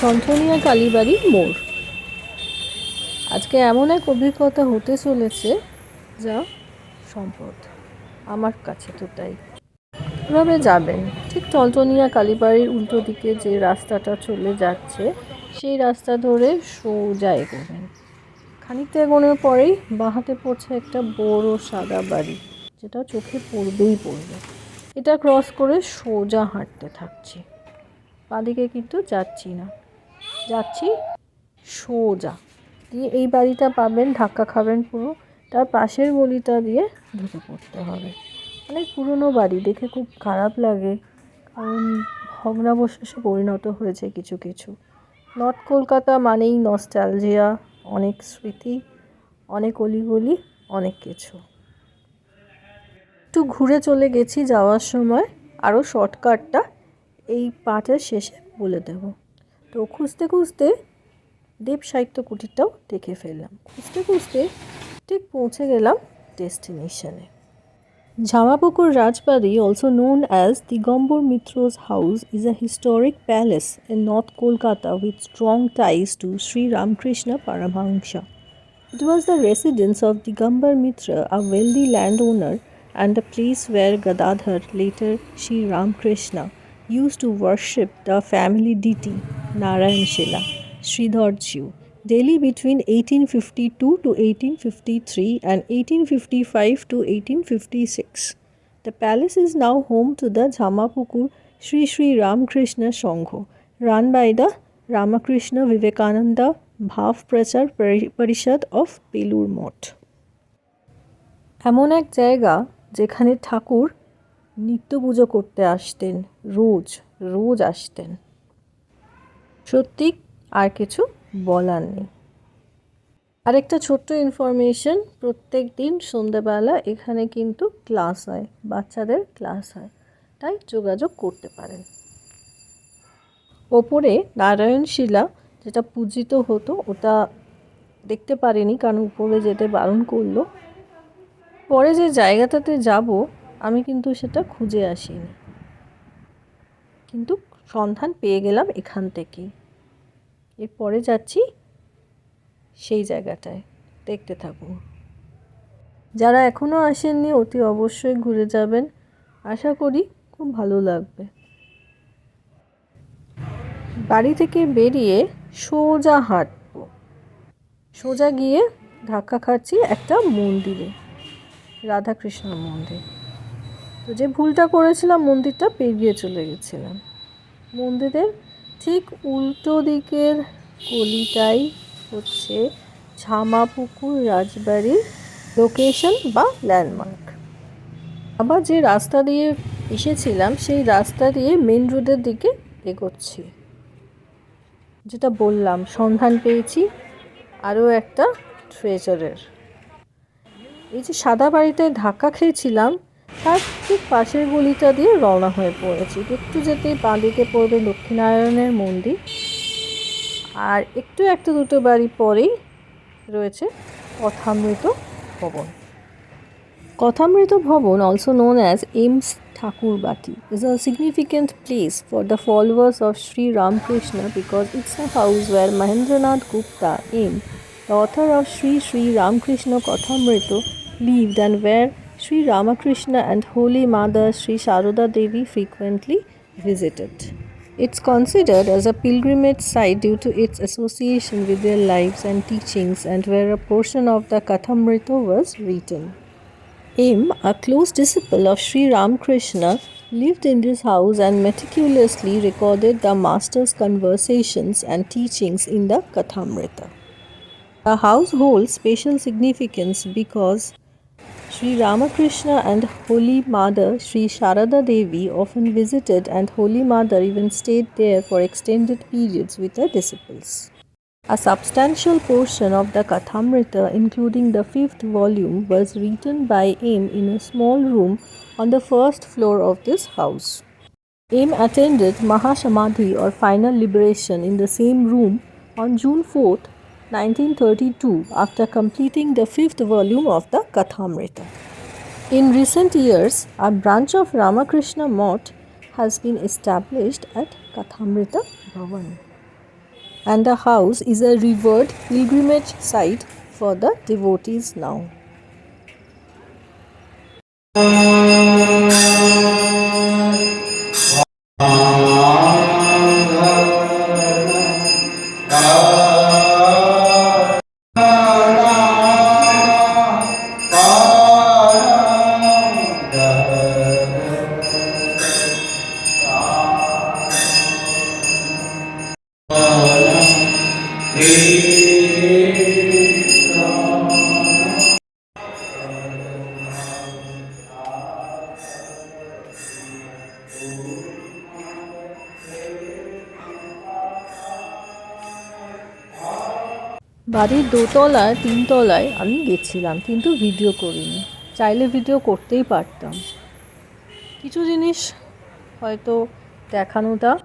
ছনছনিয়া কালীবাড়ির মোড়। আজকে এমন এক অভিজ্ঞতা হতে চলেছে যা সম্পদ। আমার কাছে তো তাই। এভাবে যাবেন? ঠিক টনটনিয়া কালীবাড়ির উল্টো দিকে যে রাস্তাটা চলে যাচ্ছে, সেই রাস্তা ধরে সোজা এগোবেন। খানিকটা এগোনোর পরেই বাঁহাতে পড়ছে একটা বড় সাদা বাড়ি, যেটা চোখে পড়বেই পড়বে। এটা ক্রস করে সোজা হাঁটতে থাকছি। বাঁদিকে কিন্তু যাচ্ছি না। যাচ্ছি, সোজা। দিয়ে এই বাড়িটা পাবেন, ধাক্কা খাবেন পুরো। তার পাশের গলিটা দিয়ে ঢুকে পড়তে হবে। অনেক পুরনো বাড়ি, দেখে খুব খারাপ লাগে। কারণ ভগ্নাবশেষে পরিণত হয়েছে কিছু কিছু। নর্থ কলকাতা মানেই নস্টালজিয়া, অনেক স্মৃতি, অনেক অলিগলি, অনেক কিছু। একটু ঘুরে চলে গেছি যাওয়ার সময়। আরও শর্টকাটটা এই পাঠের শেষে বলে দেব। তো খুঁজতে খুঁজতে দেব সাহিত্য কুটিরটাও দেখে ফেললাম। খুঁজতে খুঁজতে ঠিক পৌঁছে গেলাম ডেস্টিনেশনে Jamapukur Rajbari also known as Digambar Mitra's house is a historic palace in north Kolkata with strong ties to Shri Ramakrishna Paramahamsa it was the residence of Digambar Mitra a wealthy land owner and the place where Gadadhar later Shri Ramakrishna use to worship the family deity Narayan Shila, Sridhar Jew, daily between 1852 to 1853 and 1855 to 1856. The palace is now home to the Jamapukur Sri Sri Ramakrishna Sangho, run by the Ramakrishna Vivekananda Bhav Prachar Parishad of Belur Moth. এমন এক জায়গা যেখানে ঠাকুর নিত্য পুজো করতে আসতেন রোজ রোজ আসতেন সত্যি আর কিছু বলার নেই। আরেকটা ছোট্ট ইনফরমেশন প্রত্যেক দিন সন্ধ্যেবেলা এখানে কিন্তু ক্লাস হয়, বাচ্চাদের ক্লাস হয়, তাই যোগাযোগ করতে পারেন। ওপরে নারায়ণ শিলা, যেটা পূজিত হতো, ওটা দেখতে পারিনি, কারণ উপরে যেতে বারণ করল। পরে যে জায়গাটাতে যাব, আমি কিন্তু সেটা খুঁজে আসিনি। কিন্তু সন্ধান পেয়ে গেলাম এখান থেকেই এরপরে যাচ্ছি সেই জায়গাটায়। দেখতে থাকুন। যারা এখনও আসেননি, অতি অবশ্যই ঘুরে যাবেন। আশা করি খুব ভালো লাগবে। বাড়ি থেকে বেরিয়ে সোজা হাঁটবো। সোজা গিয়ে ধাক্কা খাচ্ছি একটা মন্দিরে, রাধাকৃষ্ণ মন্দির। তো যে ভুলটা করেছিলাম মন্দিরটা পেরিয়ে চলে গেছিলাম। মন্দিরের ঠিক উল্টো দিকের গলিটাই হচ্ছে ঝামাপুকুর রাজবাড়ির লোকেশন বা ল্যান্ডমার্ক আবার যে রাস্তা দিয়ে এসেছিলাম, সেই রাস্তা দিয়ে মেন রোডের দিকে এগোচ্ছি। যেটা বললাম, সন্ধান পেয়েছি, আরও একটা ট্রেজারের এই যে সাদা বাড়িটায় ধাক্কা খেয়েছিলাম তার ঠিক পাশের গলিটা দিয়ে রওনা হয়ে পড়েছি। একটু যেতেই বাঁদিকে পড়বে লক্ষ্মীনারায়ণের মন্দির। আর একটু একটা দুটো বাড়ি পরেই রয়েছে Kathamrita Bhavan. Kathamrita Bhavan also known as M's Thakurbari is a significant place for the followers of Shri Ramakrishna because it's a house where Mahendranath Gupta M the author of Shri Shri Ramakrishna Kathamrita live then where Sri Ramakrishna and Holy Mother Sri Sharoda Devi frequently visited. It's considered as a pilgrimage site due to its association with their lives and teachings and where a portion of the Kathamrita was written. Im, a close disciple of Sri Ramakrishna, lived in this house and meticulously recorded the master's conversations and teachings in the Kathamrita. The house holds special significance because Sri Ramakrishna and Holy Mother Sri Sharada Devi often visited and Holy Mother even stayed there for extended periods with her disciples. A substantial portion of the Kathamrita, including the fifth volume, was written by Aim in a small room on the first floor of this house. Aim attended Mahasamadhi or final liberation in the same room on June 4th, 1932, after completing the fifth volume of the Kathamrita. In recent years, a branch of Ramakrishna Mott has been established at Kathamrita Bhavan. and the house is a revered pilgrimage site for the devotees now. বাড়ির দোতলায়, তিনতলায় আমি গেছিলাম, কিন্তু video করিনি। চাইলে video করতেই পারতাম। কিছু জিনিস হয়তো দেখানোটা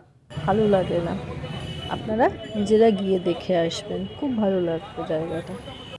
ভালো লাগে না। আপনারা নিজেরা গিয়ে দেখে আসবেন। খুব ভালো লাগবে জায়গাটা।